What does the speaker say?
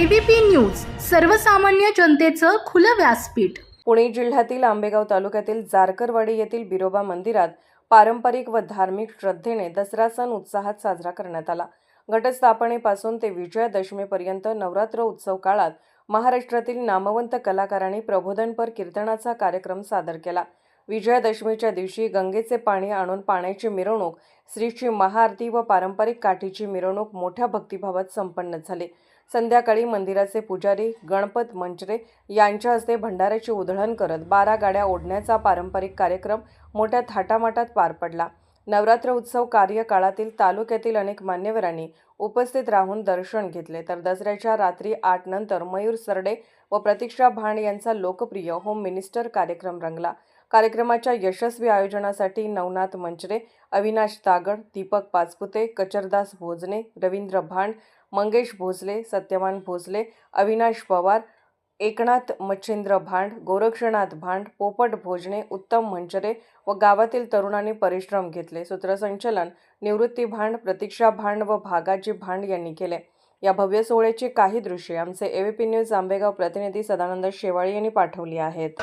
ABP news सर्वसामान्य जनतेचं खुलं व्यासपीठ. पुणे जिल्ह्यातील आंबेगाव तालुक्यातील जारकरवाडी येथील बिरोबा मंदिरात पारंपरिक व धार्मिक श्रद्धेने दसरा सण उत्साहात साजरा करण्यात आला. घटस्थापनेपासून ते विजयादशमीपर्यंत नवरात्र उत्सव काळात महाराष्ट्रातील नामवंत कलाकारांनी प्रबोधनपर कीर्तनाचा कार्यक्रम सादर केला. विजयादशमीच्या दिवशी गंगेचे पाणी आणून पाण्याची मिरवणूक श्रीची महाआरती व पारंपरिक काठीची मिरवणूक मोठ्या भक्तिभावात संपन्न झाली. संध्याकाळी मंदिराचे पुजारी गणपत मंचरे यांच्या हस्ते भंडाऱ्याची उधळण करत बारा गाड्या ओढण्याचा पारंपरिक कार्यक्रम मोठ्या थाटामाटात पार पडला. नवरात्र उत्सव कार्यकाळातील तालुक्यातील अनेक मान्यवरांनी उपस्थित राहून दर्शन घेतले. तर दसऱ्याच्या रात्री आठ नंतर मयूर सरडे व प्रतीक्षा भांड यांचा लोकप्रिय होम मिनिस्टर कार्यक्रम रंगला. कार्यक्रमाच्या यशस्वी आयोजनासाठी नवनाथ मंचरे अविनाश तागड दीपक पाचपुते कचरदास भोजने रवींद्र भांड मंगेश भोसले सत्यवान भोसले अविनाश पवार एकनाथ मच्छिंद्र भांड गोरक्षनाथ भांड पोपट भोजने उत्तम मंचरे व गावातील तरुणांनी परिश्रम घेतले. सूत्रसंचलन निवृत्ती भांड प्रतीक्षा भांड व भागाजी भांड यांनी केले. या भव्य सोहळ्याची काही दृश्ये आमचे एव्हीपी न्यूज आंबेगाव प्रतिनिधी सदानंद शेवाळी यांनी पाठवली आहेत.